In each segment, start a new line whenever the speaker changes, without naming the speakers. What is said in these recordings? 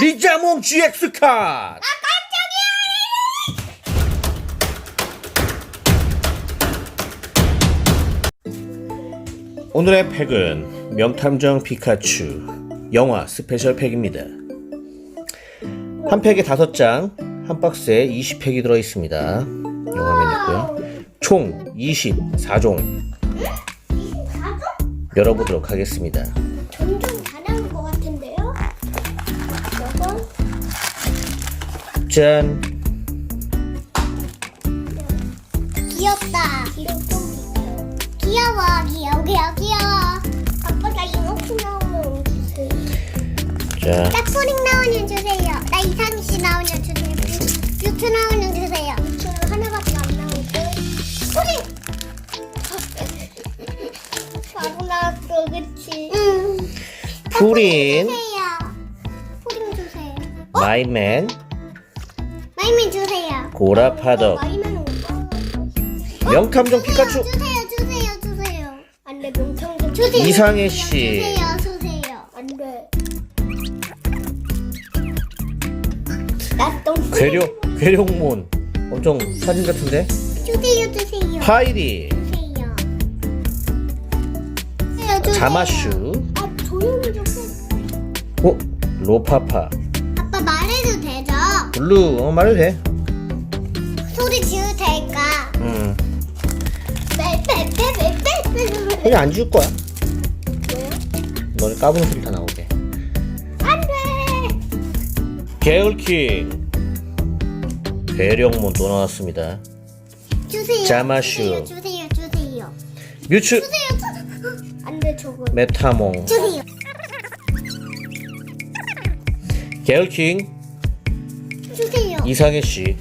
리자몽 GX 카 오늘의 팩은 명탐정 피카츄 영화 스페셜 팩입니다. 한 팩에 다섯 장, 한 박스에 20팩이 들어 있습니다. 영화면 있고요. 총 24종 열어보도록 하겠습니다.
점점 잘하
짠!
귀엽다. 귀여워. 귀여워. 귀여워. 귀여워. 귀여워. 아빠 나 이렇게 나오면 주세요.
자,
나 푸링 나오면 주세요. 나 이상희 씨 나오면 주세요. 뷰- 뷰트 나오면 주세요. 뷰트 하나밖에 안 나오고. 푸링. 바로 나왔어, 그치? 응.
푸린,
주세요. 푸링 주세요.
마이맨,
마이맨 주세요.
고라 파덕,
마이맨은 오빠.
명탐정 피카츄,
주세요, 주세요, 주세요. 안 돼, 명탐정 주세요.
이상해 씨.
주세요, 주세요. 안 돼. 나똥
괴룡, 괴룡몬. 엄청 사진 같은데?
주세요, 주세요.
파이리,
주세요. 주세요, 주세요.
자마슈,
아, 조용히 좀 해.
어? 로파파,
아빠 말해도 되죠?
블루, 어, 말해도 돼.
소리 지어도 될까?
음,
빼빼빼빼빼빼.
여기 안 지울 거야.
왜요?
너네 까부는 소리 다 나오게.
안 돼.
게을킹, 괴룡몬 또 나왔습니다.
주세요.
자마슈.
주세요, 주세요, 주세요.
뮤츠.
주세요. 안 돼, 저거.
메타몽,
주세요.
게을킹,
주세요.
이상해 씨,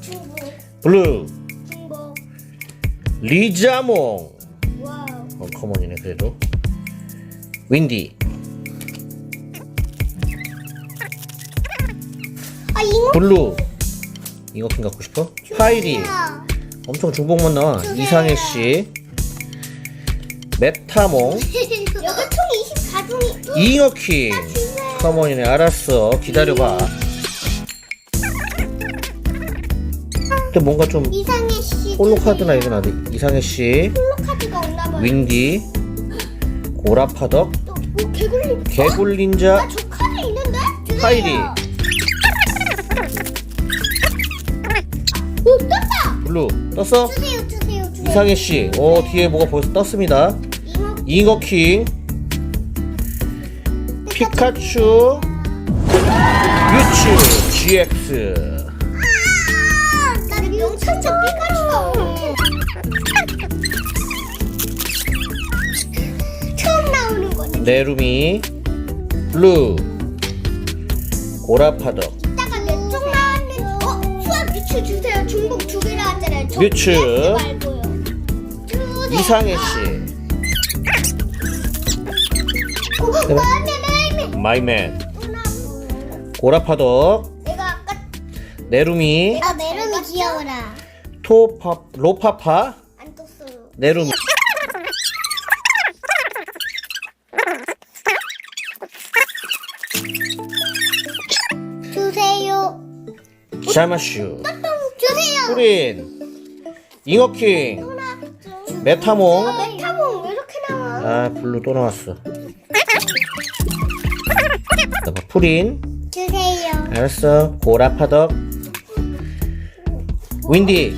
중복,
블루,
중복.
리자몽.
와우.
어, 커먼이네 그래도 윈디
아, 이거.
블루 잉어킹 갖고 싶어? 파이리
주세요.
엄청 중복 만 나와
주세요.
이상해씨 메타몽
여기 총 24종이.
잉어킹 커먼이네 알았어 기다려봐 근데 뭔가 좀
이상해 씨.
홀로 카드나 이건 어디 이상해 씨
홀로 카드가 없나 봐요.
윈디 고라파덕
또, 뭐 개굴리.
개굴린자
아, 저 카드 있는데? 주세요.
파이리.
오, 떴다.
블루 떴어?
주세요, 주세요, 주세요.
이상해 씨 오 뒤에 뭐가 벌써 떴습니다
이거.
잉어킹 피카츄 뮤츠 GX
아, 피카츄가 없는데. 처음 나오는 거네.
네루미 블루 고라파덕
이따가 몇종 나왔는데. 어, 수학 뮤츠 주세요. 중복 두 개 나왔잖아요. 저
뮤츠.
뮤츠 말고요. 주세요.
이상해 씨
어,
네.
마음에 마음에.
마이맨
또 나왔어.
고라파덕
내가 아까
네루미
아 메론이 귀여워라.
토파 로파파
안 떴어요.
네루미
주세요.
자마슈
주세요.
프린 잉어킹 메타몽
아, 메타몽 왜 이렇게 나와?
아 블루 또 나왔어 그다음에 프린
주세요.
알았어 고라파덕 윈디.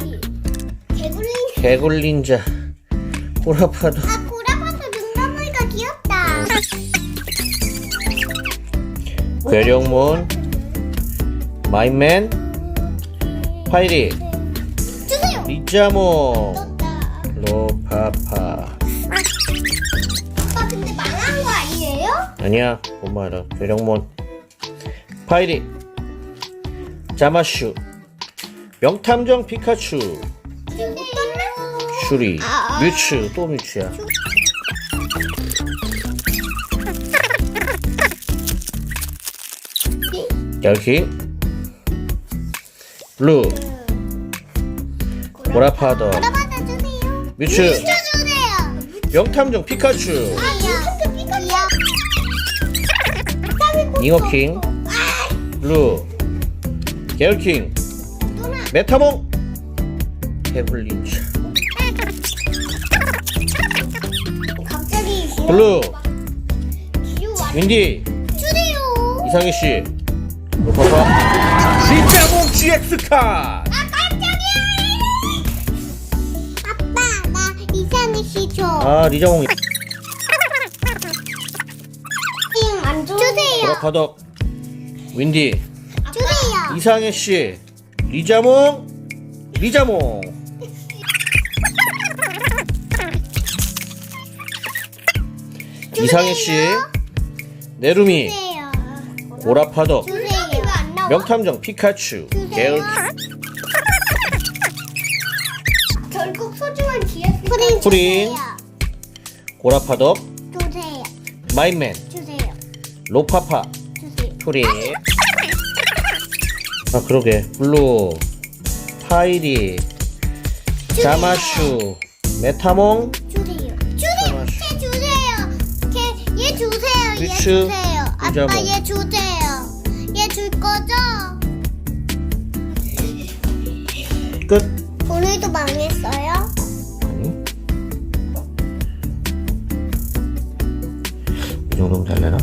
개구리.
개굴린자. 고라파덕
아 고라파도 눈나물이가 귀엽다.
괴룡몬 마인맨. 파이리.
주세요. 떴다.
로파파.
아빠 근데 망한 거 아니에요?
아니야. 엄마라 괴룡몬 파이리. 자마슈 명탐정 피카츄? 슈리
아, 아.
뮤츠 또 뮤츠야 여기 블루 보라파더. 뮤츠. 명탐정 피카츄. 잉어킹
아,
블루
누나.
메타몽 해블린차
갑자기
블루 윈디
주세요.
이상희씨 로파파 진짜몽 GX 카
아 깜짝이야. 아빠 나 이상희 씨 줘.
아 리자몽
안 줘. 주세요.
로파덕 윈디
주세요.
이상희 씨 리자몽 리자몽 네루미
주세요.
오라파덕
주세요. 왜안 나와?
명탐정 피카츄 게을
결국 소중한 GS 프린
프린. 고라파덕
주세요.
마인맨
주세요.
로파파
주세요.
프린 아 그러게 블루 파이리 자마슈 메타몽
주세요. 주세요. 걔 주세요. 걔 얘 주세요. 얘
그치.
주세요. 아빠
이자몽.
얘 주세요. 얘 줄 거죠?
끝
오늘도 망했어요?
아니 이 정도면 잘 내나?